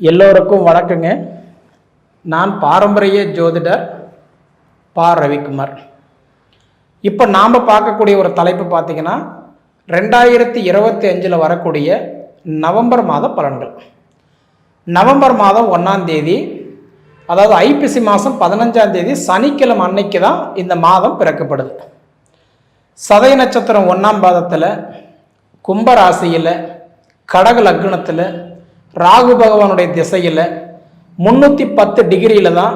எல்லோருக்கும் வணக்கங்க. நான் பாரம்பரிய ஜோதிடர் பா. ரவிக்குமார். இப்போ நாம் பார்க்கக்கூடிய ஒரு தலைப்பு பார்த்தீங்கன்னா ரெண்டாயிரத்தி இருபத்தி அஞ்சில் வரக்கூடிய நவம்பர் மாத பலன்கள். நவம்பர் மாதம் ஒன்றாம் தேதி அதாவது ஐப்பசி மாதம் பதினஞ்சாம் தேதி சனிக்கிழமை அன்னைக்கு தான் இந்த மாதம் பிறக்கப்படுது. சதய நட்சத்திரம் ஒன்றாம் பாதத்தில் கும்பராசியில் கடக லக்னத்தில் ராகு பகவானுடைய திசையில் முந்நூற்றி பத்து டிகிரியில் தான்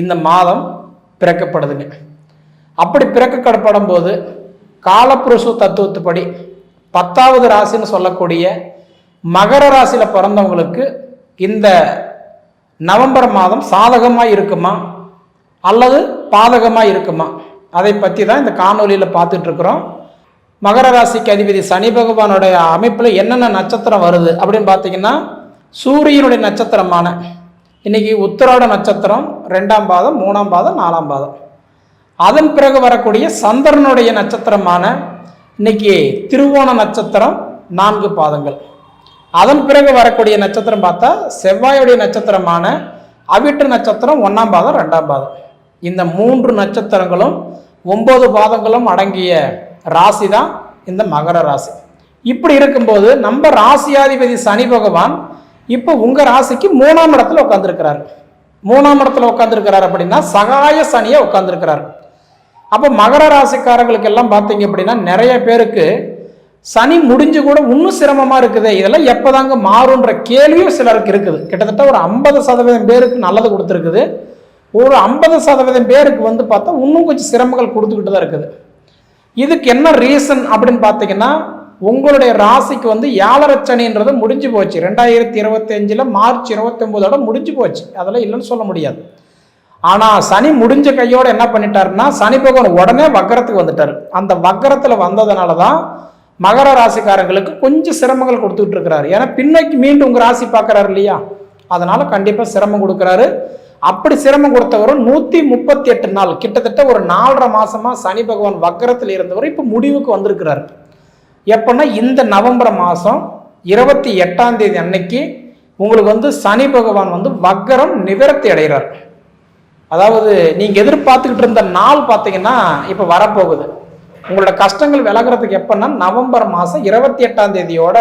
இந்த மாதம் பிறக்கப்படுதுங்க. அப்படி பிறக்கப்படும் போது காலப்புருஷ தத்துவத்துப்படி பத்தாவது ராசின்னு சொல்லக்கூடிய மகர ராசியில் பிறந்தவங்களுக்கு இந்த நவம்பர் மாதம் சாதகமாக இருக்குமா? அல்லது பாதகமாக இருக்குமா? அதை பற்றி தான் இந்த காணொலியில் பார்த்துட்ருக்குறோம் மகர ராசிக்கு அதிபதி சனி பகவானுடைய அமைப்பில் என்னென்ன நட்சத்திரம் வருது அப்படின்னு பார்த்தீங்கன்னா சூரியனுடைய நட்சத்திரமான இன்னைக்கு உத்தராட நட்சத்திரம் ரெண்டாம் பாதம் மூணாம் பாதம் நாலாம் பாதம். அதன் பிறகு வரக்கூடிய சந்திரனுடைய நட்சத்திரமான இன்னைக்கு திருவோண நட்சத்திரம் நான்கு பாதங்கள். அதன் பிறகு வரக்கூடிய நட்சத்திரம் பார்த்தா செவ்வாயுடைய நட்சத்திரமான அவிட்டு நட்சத்திரம் ஒன்றாம் பாதம் ரெண்டாம் பாதம். இந்த மூன்று நட்சத்திரங்களும் ஒம்பது பாதங்களும் அடங்கிய ராசி தான் இந்த மகர ராசி. இப்படி இருக்கும்போது நம்ம ராசியாதிபதி சனி பகவான் இப்போ உங்கள் ராசிக்கு மூணாம் இடத்துல உட்காந்துருக்கிறார் மூணாம் இடத்துல உட்காந்துருக்கிறார் அப்படின்னா சகாய சனியை உட்காந்துருக்கிறார் அப்போ மகர ராசிக்காரர்களுக்கு எல்லாம் பார்த்தீங்க அப்படின்னா நிறைய பேருக்கு சனி முடிஞ்சு கூட இன்னும் சிரமமாக இருக்குது. இதெல்லாம் எப்போதாங்க மாறுன்ற கேள்வியும் சிலருக்கு இருக்குது. கிட்டத்தட்ட ஒரு ஐம்பது சதவீதம் பேருக்கு நல்லது கொடுத்துருக்குது. ஒரு ஐம்பது சதவீதம் பேருக்கு வந்து பார்த்தா இன்னும் கொஞ்சம் சிரமங்கள் கொடுத்துக்கிட்டு தான் இருக்குது. இதுக்கு என்ன ரீசன் அப்படின்னு பார்த்தீங்கன்னா உங்களுடைய ராசிக்கு வந்து ஏழரச்சனின்றது முடிஞ்சு போச்சு. ரெண்டாயிரத்தி இருபத்தி அஞ்சில் மார்ச் இருபத்தொம்போதோட முடிஞ்சு போச்சு. அதெல்லாம் இல்லைன்னு சொல்ல முடியாது. ஆனால் சனி முடிஞ்ச கையோடு என்ன பண்ணிட்டாருன்னா சனி பகவான் உடனே வக்கரத்துக்கு வந்துட்டார். அந்த வக்கரத்தில் வந்ததுனால தான் மகர ராசிக்காரங்களுக்கு கொஞ்சம் சிரமங்கள் கொடுத்துட்டு இருக்கிறாரு ஏன்னா பின்னோக்கி மீண்டும் உங்கள் ராசி பார்க்குறாரு இல்லையா? அதனால் கண்டிப்பாக சிரமம் கொடுக்குறாரு. அப்படி சிரமம் கொடுத்தவரும் நூற்றி முப்பத்தி எட்டு நாள் கிட்டத்தட்ட ஒரு நாலரை மாதமாக சனி பகவான் வக்கரத்தில் இருந்தவர் இப்போ முடிவுக்கு வந்திருக்கிறார். எப்போன்னா இந்த நவம்பர் மாதம் இருபத்தி எட்டாம் தேதி அன்னைக்கு உங்களுக்கு வந்து சனி பகவான் வந்து வக்கரம் நிவர்த்தி அடைகிறார். அதாவது நீங்கள் எதிர்பார்த்துக்கிட்டு இருந்த நாள் பார்த்தீங்கன்னா இப்போ வரப்போகுது. உங்களோட கஷ்டங்கள் விலகிறதுக்கு எப்போன்னா நவம்பர் மாதம் இருபத்தி எட்டாம் தேதியோட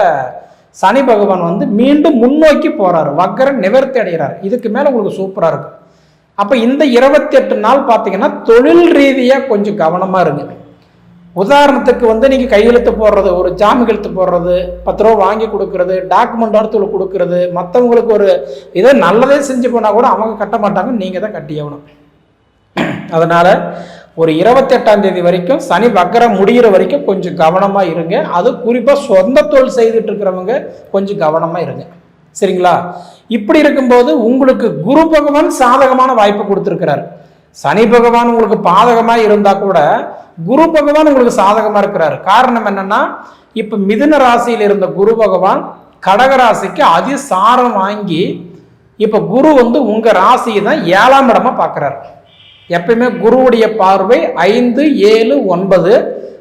சனி பகவான் வந்து மீண்டும் முன்னோக்கி போகிறார் வக்கர நிவர்த்தி அடைகிறார். இதுக்கு மேலே உங்களுக்கு சூப்பராக இருக்கும். அப்போ இந்த இருபத்தி எட்டு நாள் பார்த்தீங்கன்னா தொழில் ரீதியாக கொஞ்சம் கவனமாக இருங்க. உதாரணத்துக்கு வந்து நீங்கள் கையெழுத்து போடுறது ஒரு ஜாமீன் எழுத்து போடுறது பத்து ரூபா வாங்கி கொடுக்கறது டாக்குமெண்ட் அடுத்து கொடுக்கறது மற்றவங்களுக்கு ஒரு இதை நல்லதே செஞ்சு போனால் கூட அவங்க கட்ட மாட்டாங்க நீங்கள் தான் கட்டி ஆகணும். அதனால் ஒரு இருபத்தெட்டாம் தேதி வரைக்கும் சனி வக்கரம் முடிகிற வரைக்கும் கொஞ்சம் கவனமாக இருங்க. அது குறிப்பாக சொந்த தொழில் செய்துட்டு இருக்கிறவங்க கொஞ்சம் கவனமாக இருங்க. சரிங்களா? இப்படி இருக்கும்போது உங்களுக்கு குரு பகவான் சாதகமான வாய்ப்பு கொடுத்துருக்கிறார். சனி பகவான் உங்களுக்கு பாதகமாக இருந்தால் கூட குரு பகவான் உங்களுக்கு சாதகமாக இருக்கிறார். காரணம் என்னன்னா இப்போ மிதுன ராசியில் இருந்த குரு பகவான் கடக ராசிக்கு அதிசாரம் வாங்கி இப்போ குரு வந்து உங்கள் ராசியை தான் ஏழாம் இடமா பார்க்குறாரு எப்பயுமே குருவுடைய பார்வை ஐந்து ஏழு ஒன்பது.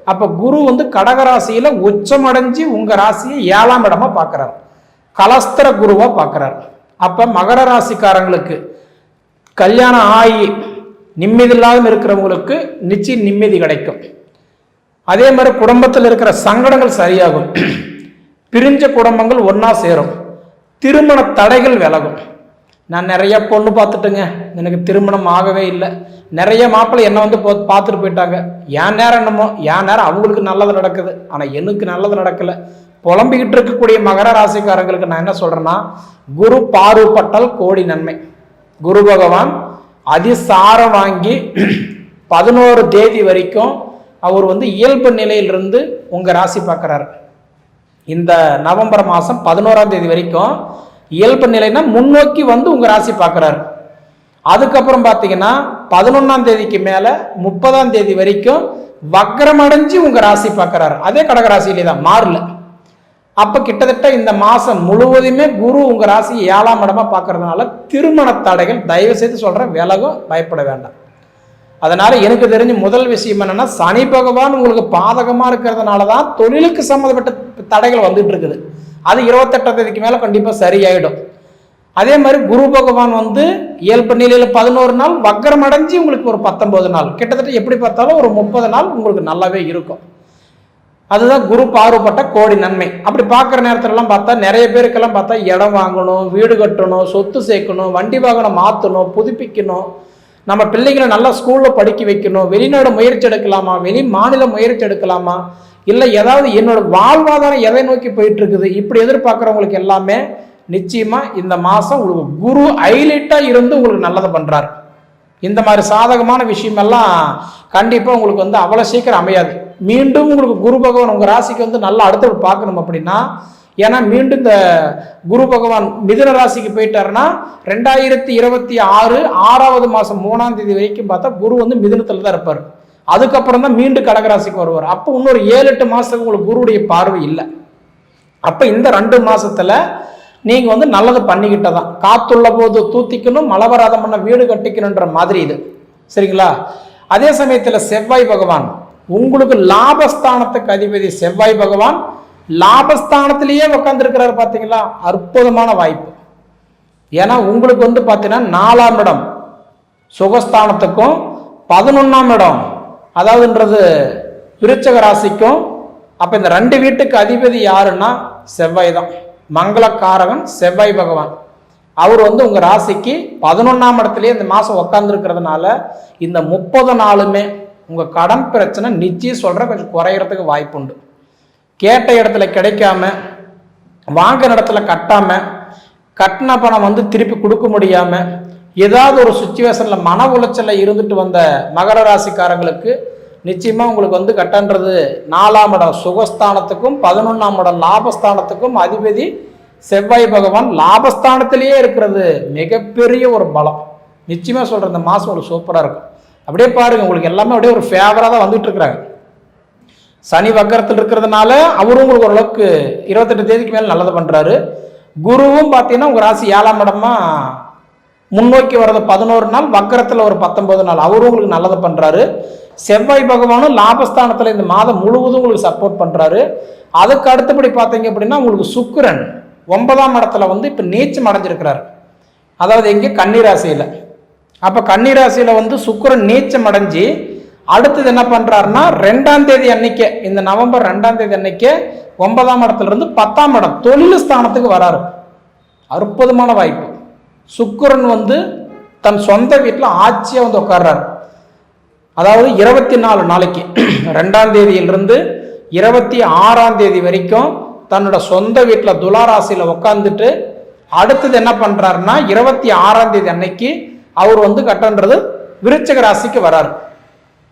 அப்போ குரு வந்து கடகராசியில் உச்சமடைஞ்சு உங்கள் ராசியை ஏழாம் இடமா பார்க்குறாரு கலஸ்தர குருவாக பார்க்குறாரு அப்போ மகர ராசிக்காரங்களுக்கு கல்யாணம் ஆகி நிம்மதி இல்லாமல் இருக்கிறவங்களுக்கு நிச்சயம் நிம்மதி கிடைக்கும். அதே மாதிரி குடும்பத்தில் இருக்கிற சங்கடங்கள் சரியாகும். பிரிஞ்ச குடும்பங்கள் ஒன்றா சேரும். திருமண தடைகள் விலகும். நான் நிறைய பொண்ணு பார்த்துட்டேங்க. எனக்கு திருமணம் ஆகவே இல்லை. நிறைய மாப்பிள்ளை என்னை வந்து போ- பார்த்துட்டு போயிட்டாங்க. என் நேரம் என்னமோ என் நேரம் அவங்களுக்கு நல்லது நடக்குது. ஆனால் எனக்கு நல்லது நடக்கலை. புலம்பிக்கிட்டு இருக்கக்கூடிய மகர ராசிக்காரங்களுக்கு நான் என்ன சொல்கிறேன்னா குரு பார்வப்பட்டால் கோடி நன்மை. குரு பகவான் அதிசாரம் வாங்கி பதினோரு தேதி வரைக்கும் அவர் வந்து இயல்பு நிலையிலிருந்து உங்கள் ராசி பார்க்குறாரு. இந்த நவம்பர் மாதம் பதினோராம் தேதி வரைக்கும் இயல்பு நிலைனா முன்னோக்கி வந்து உங்கள் ராசி பார்க்குறாரு. அதுக்கப்புறம் பார்த்தீங்கன்னா பதினொன்றாம் தேதிக்கு மேலே முப்பதாம் தேதி வரைக்கும் வக்கரமடைஞ்சு உங்கள் ராசி பார்க்குறாரு. அதே கடகராசியிலே தான் மாறல அப்போ கிட்டத்தட்ட இந்த மாதம் முழுவதுமே குரு உங்கள் ராசி ஏழாம் இடமா பார்க்கறதுனால திருமண தடைகள் தயவு செய்து சொல்கிறேன் விலகும் பயப்பட வேண்டாம். அதனால எனக்கு தெரிஞ்ச முதல் விஷயம் என்னன்னா சனி பகவான் உங்களுக்கு பாதகமா இருக்கிறதுனால தான் தொழிலுக்கு சம்மந்தப்பட்ட தடைகள் வந்துட்டு இருக்குது. அது இருபத்தெட்டாம் தேதிக்கு மேல கண்டிப்பா சரியாயிடும். அதே மாதிரி குரு பகவான் வந்து இயல்பு நிலையில் பதினோரு நாள் வக்கரம் அடைஞ்சு உங்களுக்கு ஒரு பத்தொன்பது நாள். கிட்டத்தட்ட எப்படி பார்த்தாலும் ஒரு முப்பது நாள் உங்களுக்கு நல்லாவே இருக்கும். அதுதான் குரு பாறுபட்ட கோடி நன்மை. அப்படி பார்க்குற நேரத்துலலாம் பார்த்தா நிறைய பேருக்கெல்லாம் பார்த்தா இடம் வாங்கணும் வீடு கட்டணும் சொத்து சேர்க்கணும் வண்டி வாகனம் மாற்றணும் புதுப்பிக்கணும். நம்ம பிள்ளைங்களை நல்லா ஸ்கூலில் படிக்க வைக்கணும். வெளிநாடு முயற்சி எடுக்கலாமா? வெளி மாநில முயற்சி எடுக்கலாமா? இல்லை ஏதாவது என்னோட வாழ்வாதாரம் எதை நோக்கி போயிட்டு இருக்குது இப்படி எதிர்பார்க்குறவங்களுக்கு எல்லாமே நிச்சயமாக இந்த மாதம் உங்களுக்கு குரு ஹைலைட்டாக இருந்து உங்களுக்கு நல்லதை பண்ணுறாரு இந்த மாதிரி சாதகமான விஷயமெல்லாம் கண்டிப்பாக உங்களுக்கு வந்து அவ்வளோ சீக்கிரம் அமையாது. மீண்டும் உங்களுக்கு குரு பகவான் உங்கள் ராசிக்கு வந்து நல்லா அடுத்தது பார்க்கணும் அப்படின்னா ஏன்னா மீண்டும் இந்த குரு பகவான் மிதுன ராசிக்கு போயிட்டாருன்னா ரெண்டாயிரத்தி இருபத்தி ஆறு ஆறாவது மாதம் மூணாம் தேதி வரைக்கும் பார்த்தா குரு வந்து மிதுனத்தில் தான் இருப்பார். அதுக்கப்புறம் தான் மீண்டும் கடகராசிக்கு வருவார். அப்போ இன்னொரு ஏழு எட்டு மாதத்துக்கு உங்களுக்கு குருவுடைய பார்வை இல்லை. அப்போ இந்த ரெண்டு மாதத்தில் நீங்கள் வந்து நல்லது பண்ணிக்கிட்டதான். காத்துள்ள போது தூத்திக்கணும் மழை வராத பண்ண வீடு கட்டிக்கணுன்ற மாதிரி இது. சரிங்களா? அதே சமயத்தில் செவ்வாய் பகவான் உங்களுக்கு லாபஸ்தானத்துக்கு அதிபதி செவ்வாய் பகவான் லாபஸ்தானத்திலேயே உட்காந்துருக்கிறார் பார்த்தீங்களா அற்புதமான வாய்ப்பு. ஏன்னா உங்களுக்கு வந்து பார்த்தீங்கன்னா நாலாம் இடம். சுகஸ்தானத்துக்கும் பதினொன்றாம் இடம். அதாவதுன்றது விருச்சக ராசிக்கும் அப்போ இந்த ரெண்டு வீட்டுக்கு அதிபதி யாருன்னா செவ்வாய் தான். மங்களக்காரகன் செவ்வாய் பகவான். அவர் வந்து உங்கள் ராசிக்கு பதினொன்றாம் இடத்துலேயே இந்த மாதம் உக்காந்துருக்கிறதுனால இந்த முப்பது நாளுமே உங்கள் கடன் பிரச்சனை நிச்சயம் சொல்கிற கொஞ்சம் குறையறதுக்கு வாய்ப்புண்டு. கேட்ட இடத்துல கிடைக்காம வாங்குற இடத்துல கட்டாம கட்டின பணம் வந்து திருப்பி கொடுக்க முடியாம ஏதாவது ஒரு சுச்சுவேஷனில் மன உளைச்சலில் இருந்துட்டு வந்த மகர ராசிக்காரங்களுக்கு நிச்சயமாக உங்களுக்கு வந்து கட்டன்றது நாலாம் இடம் சுகஸ்தானத்துக்கும் பதினொன்றாம் இடம் லாபஸ்தானத்துக்கும் அதிபதி செவ்வாய் பகவான் லாபஸ்தானத்திலேயே இருக்கிறது. மிகப்பெரிய ஒரு பலம். நிச்சயமாக சொல்கிற இந்த மாதம் ஒரு சூப்பராக இருக்கும். அப்படியே பாருங்க உங்களுக்கு எல்லாமே அப்படியே ஒரு ஃபேவராக தான் வந்துட்டு இருக்கிறாங்க. சனி வக்கரத்தில் இருக்கிறதுனால அவரும் உங்களுக்கு ஓரளவுக்கு இருபத்தெட்டு தேதிக்கு மேலே நல்லது பண்ணுறாரு குருவும் பார்த்தீங்கன்னா உங்கள் ராசி ஏழாம் இடமா முன்னோக்கி வர்றது பதினோரு நாள் வக்கரத்தில் ஒரு பத்தொன்பது நாள். அவரும் உங்களுக்கு நல்லது பண்ணுறாரு செவ்வாய் பகவானும் லாபஸ்தானத்தில் இந்த மாதம் முழுவதும் உங்களுக்கு சப்போர்ட் பண்ணுறாரு அதுக்கு அடுத்தபடி பார்த்தீங்க அப்படின்னா உங்களுக்கு சுக்கிரன் ஒன்பதாம் இடத்துல வந்து இப்போ நீச்சம் அடைஞ்சிருக்கிறார். அதாவது எங்கே? கன்னிராசியில். அப்போ கன்னிராசியில் வந்து சுக்கரன் நீச்சம் அடைஞ்சு அடுத்தது என்ன பண்ணுறாருன்னா ரெண்டாம் தேதி அன்னைக்கே இந்த நவம்பர் ரெண்டாம் தேதி அன்னைக்கே ஒன்பதாம் இடத்துலேருந்து பத்தாம் இடம் தொழில் ஸ்தானத்துக்கு வராரு. அற்புதமான வாய்ப்பு. சுக்கரன் வந்து தன் சொந்த வீட்டில் ஆட்சியாக வந்து உட்கார்றாரு. அதாவது இருபத்தி நாலு நாளைக்கு ரெண்டாம் தேதியிலிருந்து இருபத்தி ஆறாம் தேதி வரைக்கும் தன்னோட சொந்த வீட்டில் துளாராசியில் உட்காந்துட்டு அடுத்தது என்ன பண்ணுறாருன்னா இருபத்தி ஆறாம் தேதி அன்னைக்கு அவர் வந்து கட்டன்றது விருச்சக ராசிக்கு வராரு.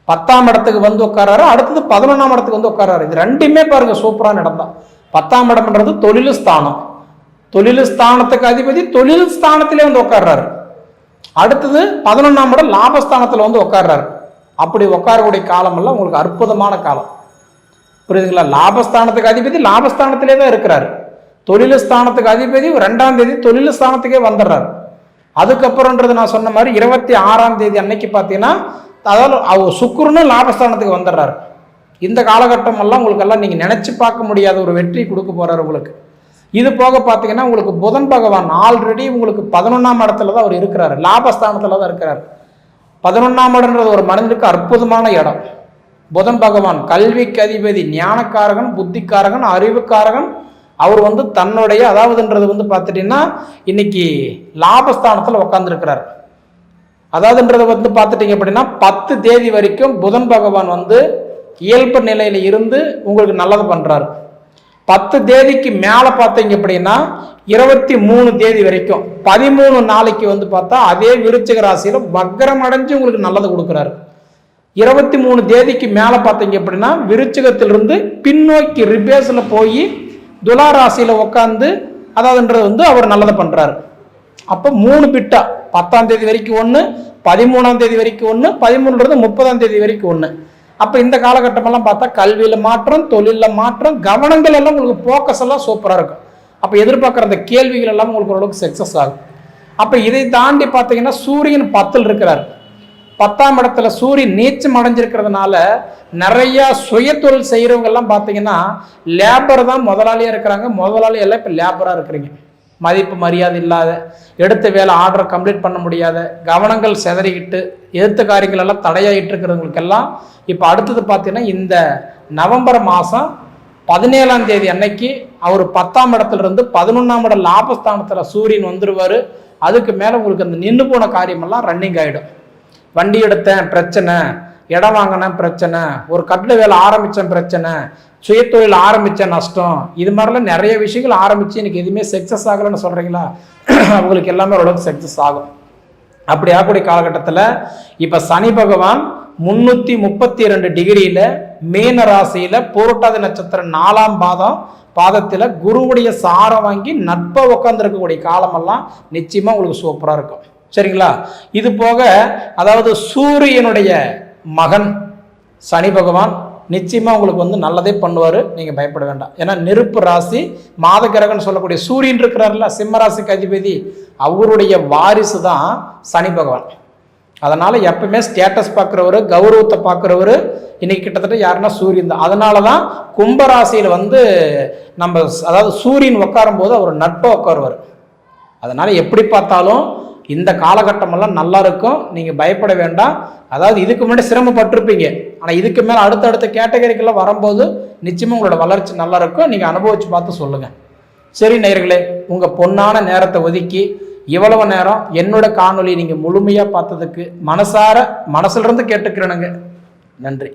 பத்தாம் இடத்துக்கு வந்து உட்காராரு அடுத்தது பதினொன்றாம் இடத்துக்கு வந்து உட்காராரு. இது ரெண்டுமே பாருங்க சூப்பரான இடம் தான் பத்தாம் இடம்ன்றது தொழில் ஸ்தானம். தொழில் ஸ்தானத்துக்கு அதிபதி தொழில் ஸ்தானத்திலே வந்து உட்காடுறாரு அடுத்தது பதினொன்றாம் இடம் லாபஸ்தானத்தில் வந்து உட்கார்றாரு அப்படி உட்காரக்கூடிய காலமெல்லாம் உங்களுக்கு அற்புதமான காலம். புரியுதுங்களா? லாபஸ்தானத்துக்கு அதிபதி லாபஸ்தானத்திலே தான் இருக்கிறாரு. தொழில் ஸ்தானத்துக்கு அதிபதி ரெண்டாம் தேதி தொழில் ஸ்தானத்துக்கே வந்துடுறாரு. அதுக்கப்புறம்ன்றது நான் சொன்ன மாதிரி இருபத்தி ஆறாம் தேதி அன்னைக்கு பார்த்தீங்கன்னா அதாவது அவர் சுக்குருன்னு லாபஸ்தானத்துக்கு வந்துடுறாரு. இந்த காலகட்டம் எல்லாம் உங்களுக்கு எல்லாம் நீங்கள் நினச்சி பார்க்க முடியாத ஒரு வெற்றி கொடுக்க போகிறார் உங்களுக்கு. இது போக பார்த்தீங்கன்னா உங்களுக்கு புதன் பகவான் ஆல்ரெடி உங்களுக்கு பதினொன்றாம் இடத்துல தான் அவர் இருக்கிறார். லாபஸ்தானத்தில் தான் இருக்கிறார். பதினொன்றாம் இடம்ன்றது ஒரு மனிதனுக்கு அற்புதமான இடம். புதன் பகவான் கல்விக்கு அதிபதி ஞானக்காரகன் புத்திக்காரகன் அறிவுக்காரகன் அவர் வந்து தன்னுடைய அதாவதுன்றது வந்து பார்த்துட்டீங்கன்னா இன்னைக்கு லாபஸ்தானத்தில் உட்காந்துருக்கிறார் அதாவதுன்றது வந்து பார்த்துட்டீங்க அப்படின்னா பத்து தேதி வரைக்கும் புதன் பகவான் வந்து இயல்பு நிலையில் இருந்து உங்களுக்கு நல்லது பண்ணுறாரு பத்து தேதிக்கு மேலே பார்த்தீங்க அப்படின்னா இருபத்தி மூணு தேதி வரைக்கும் பதிமூணு நாளைக்கு வந்து பார்த்தா அதே விருச்சிக ராசியில் வக்கரம் அடைஞ்சு உங்களுக்கு நல்லது கொடுக்குறாரு. இருபத்தி மூணு தேதிக்கு மேலே பார்த்தீங்க அப்படின்னா விருச்சிகத்திலிருந்து பின்னோக்கி ரிபேஸில் போய் துலா ராசியில் உட்காந்து அதாவதுன்றது வந்து அவர் நல்லதை பண்ணுறாரு அப்போ மூணு பிட்டா பத்தாம் தேதி வரைக்கும் ஒன்று பதிமூணாம் தேதி வரைக்கும் ஒன்று பதிமூணுன்றது முப்பதாம் தேதி வரைக்கும் ஒன்று அப்போ இந்த காலகட்டமெல்லாம் பார்த்தா கல்வியில் மாற்றம் தொழிலில் மாற்றம் கவனங்கள் எல்லாம் உங்களுக்கு ஃபோக்கஸ் எல்லாம் சூப்பராக இருக்கும். அப்போ எதிர்பார்க்குற அந்த கேள்விகள் எல்லாம் உங்களுக்கு ஓரளவுக்கு சக்ஸஸ் ஆகும். அப்போ இதை தாண்டி பார்த்தீங்கன்னா சூரியன் பத்தில் இருக்கிறார். பத்தாம் இடத்துல சூரியன் நீச்சம் அடைஞ்சிருக்கிறதுனால நிறைய சுய தொழில் செய்கிறவங்க எல்லாம் பார்த்தீங்கன்னா லேபர் தான் முதலாளியாக இருக்கிறாங்க. முதலாளி எல்லாம் இப்போ லேபராக இருக்கிறீங்க. மதிப்பு மரியாதை இல்லாத எடுத்த வேலை ஆர்டரை கம்ப்ளீட் பண்ண முடியாத கவனங்கள் சிதறிக்கிட்டு எதிர்த்த காரியங்கள் எல்லாம் தடையாயிட்டு இருக்கிறவங்களுக்கெல்லாம் இப்போ அடுத்தது பார்த்தீங்கன்னா இந்த நவம்பர் மாதம் பதினேழாம் தேதி அன்னைக்கு அவர் பத்தாம் இடத்துல இருந்து பதினொன்றாம் இடம் லாபஸ்தானத்தில் சூரியன் வந்துடுவார் அதுக்கு மேலே உங்களுக்கு அந்த நின்று போன காரியமெல்லாம் ரன்னிங் ஆகிடும் வண்டி எடுத்தேன் பிரச்சனை. இடம் வாங்கினேன் பிரச்சனை. ஒரு கட்டிட வேலை ஆரம்பித்தேன் பிரச்சனை. சுயத்தொழில் ஆரம்பித்த நஷ்டம். இது மாதிரிலாம் நிறைய விஷயங்கள் ஆரம்பித்து எனக்கு எதுவுமே சக்ஸஸ் ஆகலைன்னு சொல்கிறீங்களா அவங்களுக்கு எல்லாமே ஓரளவுக்கு சக்ஸஸ் ஆகும். அப்படி ஆகக்கூடிய காலகட்டத்தில் இப்போ சனி பகவான் முன்னூற்றி முப்பத்தி ரெண்டு டிகிரியில் மீன ராசியில் பூரட்டாதி நட்சத்திரம் நாலாம் பாதம் பாதத்தில் குருவுடைய சாரம் வாங்கி நட்பை உட்காந்துருக்கக்கூடிய காலமெல்லாம் நிச்சயமாக உங்களுக்கு சூப்பராக இருக்கும். சரிங்களா? இது போக அதாவது சூரியனுடைய மகன் சனி பகவான் நிச்சயமாக உங்களுக்கு வந்து நல்லதே பண்ணுவார் நீங்கள் பயப்பட வேண்டாம். ஏன்னா நெருப்பு ராசி மாத கிரகம்னு சொல்லக்கூடிய சூரியன் இருக்கிறார்ல சிம்ம ராசிக்கு அதிபதி அவருடைய வாரிசு தான் சனி பகவான். அதனால் எப்பவுமே ஸ்டேட்டஸ் பார்க்குறவர் கௌரவத்தை பார்க்குறவர் இன்னைக்கு கிட்டத்தட்ட யாருன்னா சூரியன் தான். அதனால தான் கும்பராசியில் வந்து நம்ம அதாவது சூரியன் உட்காரும் போது அவர் நட்பை உட்காருவார். அதனால் எப்படி பார்த்தாலும் இந்த காலகட்டமெல்லாம் நல்லா இருக்கும் நீங்கள் பயப்பட வேண்டாம். அதாவது இதுக்கு முன்னாடி சிரமப்பட்டிருப்பீங்க. ஆனால் இதுக்கு மேலே அடுத்தடுத்த கேட்டகரிக்கெல்லாம் வரும்போது நிச்சயமாக உங்களோட வளர்ச்சி நல்லா இருக்கும் நீங்கள் அனுபவித்து பார்த்து சொல்லுங்கள் சரி நேர்களே உங்கள் பொன்னான நேரத்தை ஒதுக்கி இவ்வளவு நேரம் என்னோட காணொலி நீங்கள் முழுமையாக பார்த்ததுக்கு மனசார மனசுலேருந்து கேட்டுக்கிறேனுங்க. நன்றி.